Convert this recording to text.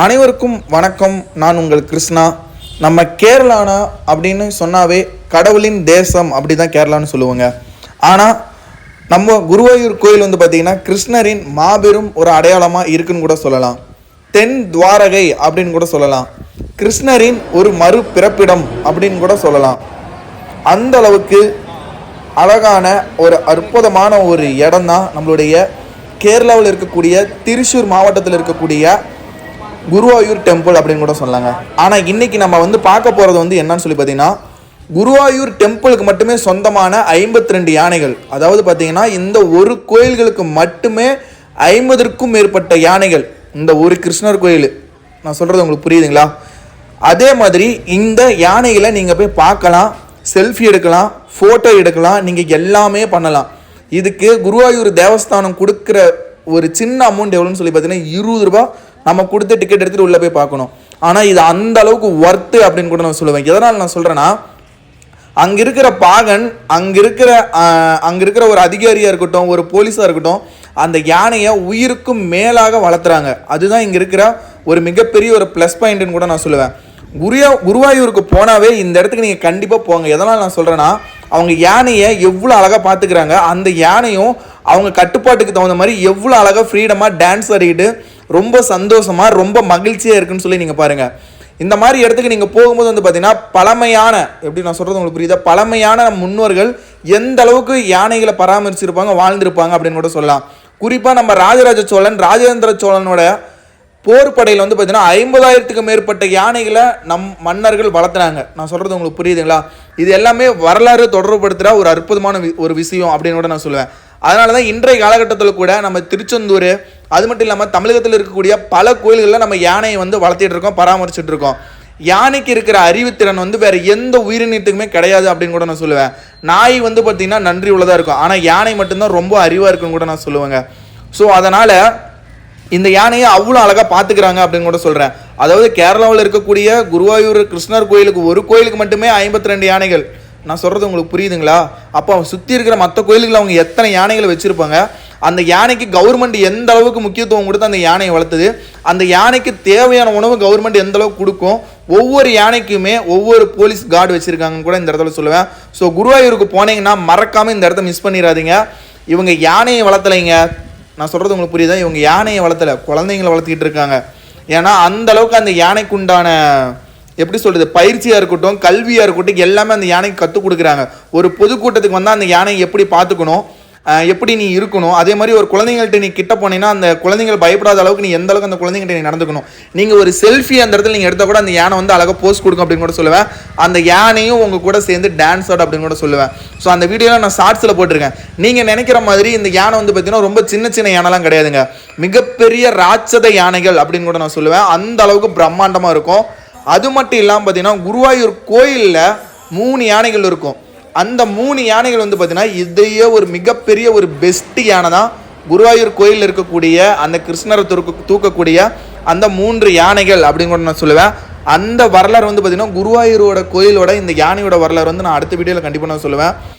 அனைவருக்கும் வணக்கம். நான் உங்கள் கிருஷ்ணா. நம்ம கேரளானா அப்படின்னு சொன்னாவே கடவுளின் தேசம் அப்படி தான் கேரளான்னு சொல்லுவாங்க. ஆனால் நம்ம குருவாயூர் கோயில் வந்து பார்த்திங்கன்னா கிருஷ்ணரின் மாபெரும் ஒரு அடையாளமாக இருக்குன்னு கூட சொல்லலாம். தென் துவாரகை அப்படின்னு கூட சொல்லலாம். கிருஷ்ணரின் ஒரு மறு பிறப்பிடம் அப்படின்னு கூட சொல்லலாம். அந்த அளவுக்கு அழகான ஒரு அற்புதமான ஒரு இடம் தான் நம்மளுடைய கேரளாவில் இருக்கக்கூடிய திருச்சூர் மாவட்டத்தில் இருக்கக்கூடிய குருவாயூர் டெம்பிள் அப்படின்னு கூட சொல்லாங்க ஆனால் இன்றைக்கி நம்ம வந்து பார்க்க போகிறது வந்து என்னன்னு சொல்லி பார்த்தீங்கன்னா குருவாயூர் டெம்பிளுக்கு மட்டுமே சொந்தமான ஐம்பத்தி ரெண்டு யானைகள். அதாவது பார்த்தீங்கன்னா இந்த ஒரு கோயில்களுக்கு மட்டுமே ஐம்பதற்கும் மேற்பட்ட யானைகள். இந்த ஒரு கிருஷ்ணர் கோயில். நான் சொல்கிறது உங்களுக்கு புரியுதுங்களா? அதே மாதிரி இந்த யானைகளை நீங்கள் போய் பார்க்கலாம் செல்ஃபி எடுக்கலாம் ஃபோட்டோ எடுக்கலாம் நீங்கள் எல்லாமே பண்ணலாம். இதுக்கு குருவாயூர் தேவஸ்தானம் கொடுக்குற ஒரு சின்ன அமௌண்ட் எவ்வளோன்னு சொல்லி பார்த்தீங்கன்னா இருபது ரூபா நம்ம கொடுத்து டிக்கெட் எடுத்துகிட்டு உள்ளே போய் பார்க்கணும். ஆனால் இது அந்த அளவுக்கு ஒர்த்து அப்படின்னு கூட நான் சொல்லுவேன். எதனால் நான் சொல்கிறேன்னா அங்கே இருக்கிற பாகன் அங்கே இருக்கிற அங்கே இருக்கிற ஒரு அதிகாரியாக இருக்கட்டும் ஒரு போலீஸாக இருக்கட்டும் அந்த யானையை உயிருக்கும் மேலாக வளர்த்துறாங்க. அதுதான் இங்கே இருக்கிற ஒரு மிகப்பெரிய ஒரு ப்ளஸ் பாயிண்ட்னு கூட நான் சொல்லுவேன். குருயா குருவாயூருக்கு போனாவே இந்த இடத்துக்கு நீங்கள் கண்டிப்பாக போங்க. எதனால் நான் சொல்கிறேன்னா அவங்க யானையை எவ்வளோ அழகாக பார்த்துக்கிறாங்க அந்த யானையும் அவங்க கட்டுப்பாட்டுக்கு தகுந்த மாதிரி எவ்வளோ அழகாக ஃப்ரீடமாக டான்ஸ் ஆடிக்கிட்டு ரொம்ப சந்தோஷமாக ரொம்ப மகிழ்ச்சியாக இருக்குன்னு சொல்லி நீங்கள் பாருங்கள் இந்த மாதிரி இடத்துக்கு நீங்கள் போகும்போது வந்து பார்த்தீங்கன்னா பழமையான எப்படி நான் சொல்கிறது உங்களுக்கு புரியுதா? பழமையான நம் முன்னோர்கள் எந்த அளவுக்கு யானைகளை பராமரிச்சிருப்பாங்க வாழ்ந்திருப்பாங்க அப்படின்னு கூட சொல்லலாம். குறிப்பாக நம்ம ராஜராஜ சோழன் ராஜேந்திர சோழனோட போர் படையில் வந்து பார்த்தீங்கன்னா ஐம்பதாயிரத்துக்கு மேற்பட்ட யானைகளை நம் மன்னர்கள் வளர்த்துனாங்க. நான் சொல்கிறது உங்களுக்கு புரியுதுங்களா? இது எல்லாமே வரலாறு தொடர்புபடுத்துகிற ஒரு அற்புதமான வி- ஒரு விஷயம் அப்படின்னு கூட நான் சொல்லுவேன். அதனால தான் இன்றைய காலகட்டத்தில் கூட நம்ம திருச்செந்தூர் அது மட்டும் இல்லாமல் தமிழகத்தில் இருக்கக்கூடிய பல கோயில்களில் நம்ம யானையை வந்து வளர்த்திட்டு இருக்கோம் பராமரிச்சுட்டு இருக்கோம். யானைக்கு இருக்கிற அறிவுத்திறன் வந்து வேற எந்த உயிரினத்துக்குமே கிடையாது அப்படின்னு கூட நான் சொல்லுவேன். நாய் வந்து பார்த்தீங்கன்னா நன்றி உள்ளதாக இருக்கும். ஆனால் யானை மட்டும்தான் ரொம்ப அறிவாக இருக்குன்னு கூட நான் சொல்லுவேங்க. ஸோ அதனால் இந்த யானையை அவ்வளோ அழகாக பார்த்துக்கிறாங்க அப்படின்னு கூட சொல்கிறேன் அதாவது கேரளாவில் இருக்கக்கூடிய குருவாயூர் கிருஷ்ணர் கோயிலுக்கு ஒரு கோயிலுக்கு மட்டுமே ஐம்பத்தி ரெண்டு யானைகள். நான் சொல்கிறது உங்களுக்கு புரியுதுங்களா? அப்போ அவங்க சுற்றி இருக்கிற மற்ற கோயில்களில் அவங்க எத்தனை யானைகளை வச்சுருப்பாங்க? அந்த யானைக்கு கவர்மெண்ட் எந்த அளவுக்கு முக்கியத்துவம் கொடுத்து அந்த யானையை வளர்த்துது? அந்த யானைக்கு தேவையான உணவு கவர்மெண்ட் எந்த அளவுக்கு கொடுக்கும்? ஒவ்வொரு யானைக்குமே ஒவ்வொரு போலீஸ் கார்டு வச்சுருக்காங்கன்னு கூட இந்த இடத்துல சொல்லுவேன். ஸோ குருவாயூருக்கு போனீங்கன்னா மறக்காமல் இந்த இடத்த மிஸ் பண்ணிடாதீங்க. இவங்க யானையை வளர்த்தலைங்க. நான் சொல்கிறது உங்களுக்கு புரியுதா? இவங்க யானையை வளர்த்தலை. குழந்தைங்களை வளர்த்துக்கிட்டு இருக்காங்க. ஏன்னா அந்த அளவுக்கு அந்த யானைக்கு உண்டான எப்படி சொல்கிறது பயிற்சியாக இருக்கட்டும் கல்வியாக இருக்கட்டும் எல்லாமே அந்த யானைக்கு கற்றுக் கொடுக்குறாங்க. ஒரு பொதுக்கூட்டத்துக்கு வந்தால் அந்த யானையை எப்படி பார்த்துக்கணும்? எப்படி நீ இருக்கணும்? அதே மாதிரி ஒரு குழந்தைங்கள்ட்ட நீ கிட்ட போனீங்கன்னா அந்த குழந்தைகள் பயப்படாத அளவுக்கு நீ எந்த அளவுக்கு அந்த குழந்தைங்கள்ட்ட நீ நடந்துக்கணும்? நீங்கள் ஒரு செல்ஃபி அந்த இடத்துல நீங்கள் எடுத்தால் கூட அந்த யானை வந்து அழகாக போஸ்ட் கொடுக்கும் அப்படின்னு கூட சொல்லுவேன். அந்த யானையும் உங்கள் கூட சேர்ந்து டான்ஸ் ஆட் அப்படின்னு கூட சொல்லுவேன். ஸோ அந்த வீடியோலாம் நான் ஷார்ட்ஸில் போட்டிருக்கேன். நீங்கள் நினைக்கிற மாதிரி இந்த யானை வந்து பார்த்தீங்கன்னா ரொம்ப சின்ன சின்ன யானைலாம் கிடையாதுங்க. மிகப்பெரிய ராட்சத யானைகள் அப்படின்னு கூட நான் சொல்லுவேன். அந்த அளவுக்கு பிரம்மாண்டமாக இருக்கும். அது மட்டும் இல்லாமல் பார்த்தீங்கன்னா குருவாயூர் கோயிலில் மூணு யானைகள் இருக்கும். அந்த மூணு யானைகள் வந்து பார்த்தீங்கன்னா இதையே ஒரு மிகப்பெரிய ஒரு பெஸ்ட் யானை தான் குருவாயூர் கோயிலில் இருக்கக்கூடிய அந்த கிருஷ்ணரை தூக்க தூக்கக்கூடிய அந்த மூன்று யானைகள் அப்படின்னு கூட நான் சொல்லுவேன். அந்த வரலாறு வந்து பார்த்தீங்கன்னா குருவாயூரோட கோயிலோட இந்த யானையோட வரலாறு வந்து நான் அடுத்த வீடியோவில் கண்டிப்பாக நான் சொல்லுவேன்.